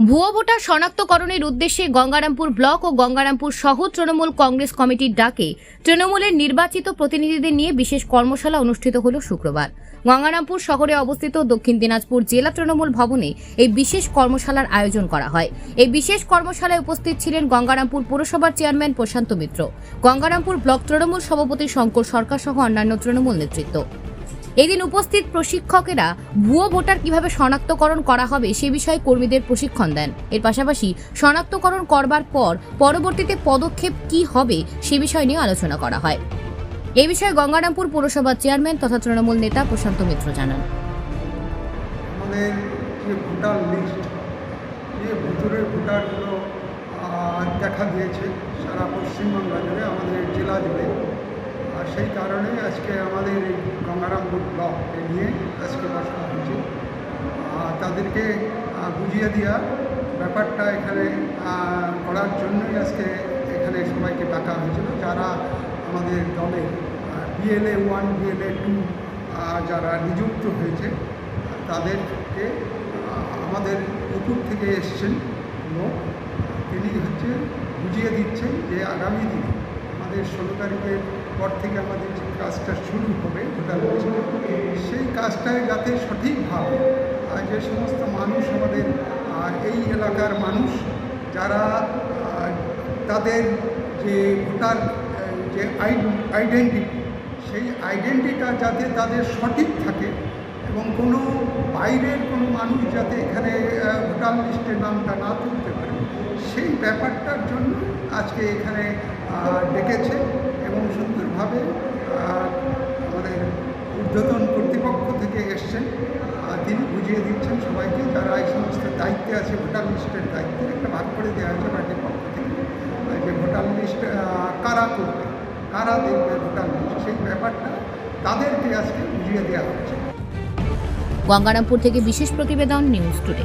ভুয়ো ভোটার শনাক্তকরণের উদ্দেশ্যে গঙ্গারামপুর ব্লক ও গঙ্গারামপুর শহর তৃণমূল কংগ্রেস কমিটির ডাকে তৃণমূলের নির্বাচিত প্রতিনিধিদের নিয়ে বিশেষ কর্মশালা অনুষ্ঠিত হল শুক্রবার। গঙ্গারামপুর শহরে অবস্থিত দক্ষিণ দিনাজপুর জেলা তৃণমূল ভবনে এই বিশেষ কর্মশালার আয়োজন করা হয়। এই বিশেষ কর্মশালায় উপস্থিত ছিলেন গঙ্গারামপুর পুরসভার চেয়ারম্যান প্রশান্ত মিত্র। গঙ্গারামপুর ব্লক তৃণমূল সভাপতি শঙ্কর সরকার সহ অন্যান্য তৃণমূল নেতৃত্ব। এদিন উপস্থিত প্রশিক্ষকেরা ভুয়ো ভোটার কীভাবে শনাক্তকরণ করা হবে সে বিষয়ে কর্মীদের প্রশিক্ষণ দেন। এর পাশাপাশি শনাক্তকরণ করবার পর পরবর্তীতে পদক্ষেপ কি হবে সে বিষয় নিয়ে আলোচনা করা হয়। এ বিষয়ে গঙ্গারামপুর পুরসভার চেয়ারম্যান তথা তৃণমূল নেতা প্রশান্ত মিত্র জানান। ভোটারগুলো দেখা দিয়েছে সারা পশ্চিমবঙ্গ জুড়ে, আমাদের জেলা জুড়ে সেই কারণে আজকে আমাদের এই গঙ্গারামপুর ব্লককে নিয়ে আজকে বসা হয়েছে। তাদেরকে বুঝিয়ে দেওয়া ব্যাপারটা এখানে করার জন্যই আজকে এখানে সবাইকে ডাকা হয়েছিল। যারা আমাদের দলে বিএলএ ওয়ান বিএলএ টু যারা নিযুক্ত হয়েছে, তাদেরকে আমাদের উপর থেকে এসছেন লোক। তিনি হচ্ছে বুঝিয়ে দিচ্ছেন যে আগামী দিনে আমাদের ষোলো তারিখের পর থেকে আমাদের যে কাজটা শুরু হবে লিস্টে সেই কাজটায় যাতে সঠিকভাবে যে সমস্ত মানুষ আমাদের এই এলাকার মানুষ, যারা তাদের যে ভোটার যে আইডেন্টিটি সেই আইডেন্টিটা যাতে তাদের সঠিক থাকে এবং কোনো বাইরের কোনো মানুষ যাতে এখানে ভোটার লিস্টে নামটা না তুলতে পারে, সেই ব্যাপারটার জন্য আজকে এখানে ডেকেছে। এবং সুন্দরভাবে আমাদের ঊর্ধ্বতন কর্তৃপক্ষ থেকে এসছেন। তিনি বুঝিয়ে দিচ্ছেন সবাইকে যারা এই সমস্ত দায়িত্বে আছে, ভোটার লিস্টের দায়িত্বে, একটা ভাগ করে দেওয়া হয়েছে পার্টির পক্ষ থেকে। যে ভোটার লিস্ট কারা করবে, কারা দেখবে ভোটার লিস্ট, সেই ব্যাপারটা তাদেরকে আজকে বুঝিয়ে দেওয়া হচ্ছে। গঙ্গারামপুর থেকে বিশেষ প্রতিবেদন নিউজ টুডে।